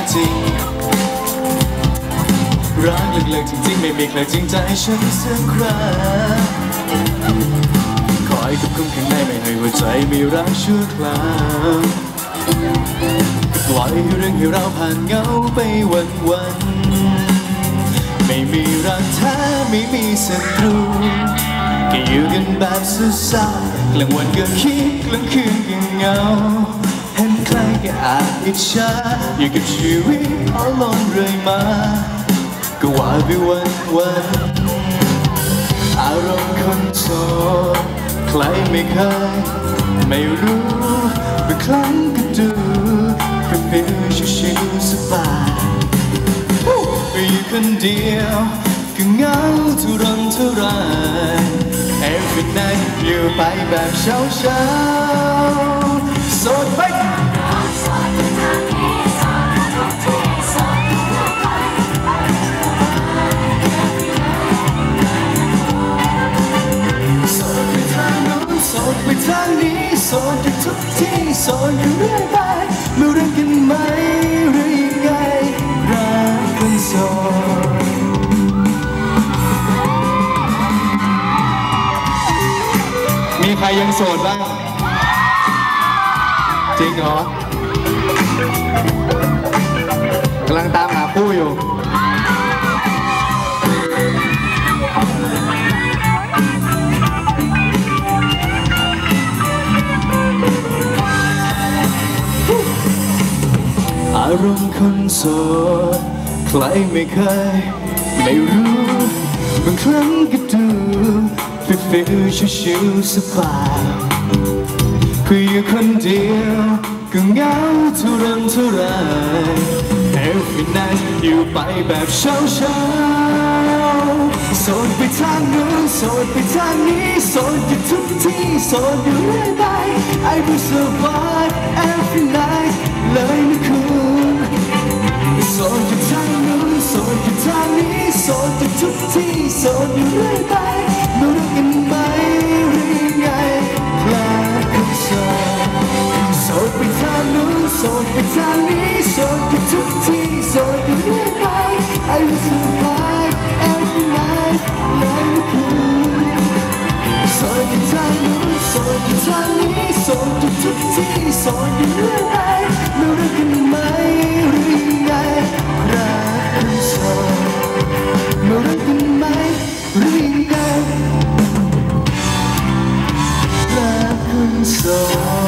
รักแท้จริงรักเลิกๆจริงๆ ไม่มีใครจริงใจฉันสักคราคอยกับคุมข้างในไม่ให้หัวใจมีรักชั่วคราวปล่อยให้เรื่องให้เราผ่านเงาไปวันวันๆไม่มีรักแท้ไม่มีศัตรูแค่อยู่กันแบบสุดสากลางวันก็คิดกลางคืนก็เหงา ก็อาจอิจฉาอยู่กับชีวิตเอาลอนเรื่อยมา ก็ว่าไปวันวันอารมณ์คนโสดใครไม่เคย ไม่รู้บางครั้งก็ดูเป็นเพียงชิวๆสบายไปอยู่คนเดียวก็เหงาทุรนทุราย Every night อยู่ไปแบบเช้าเช้าๆโส โสดอยู่ทุกที่โสดอยู่เรื่อยไปไม่รักกันไหมหรือยังไงรักคนโสดมีใครยังโสดบ้าง จริงเหรอกำลังตามหาคู่อยู่ารมณ์คนโสดใครไม่เคย ไม่รู้ บางครั้งก็ดูฟิลฟิลชิวๆสบายคืออยู่คนเดียวก็เหงาทุรนทุราย Every night อยู่ไปแบบเช้าเช้าโสดไปทางนู้นโสดไปทางนี้โสดอยู่ทุกที่โสดอยู่เรื่อยไป I will survive ดอยู่ทุกที่โสดอยู่เรื่อยไปไม่รู้กันไหมหรือยังไงแค่คนโสดโสดไปทางนู้นโสดไปทางนี้โสดไปทุกที่โสดอยู่ Oh.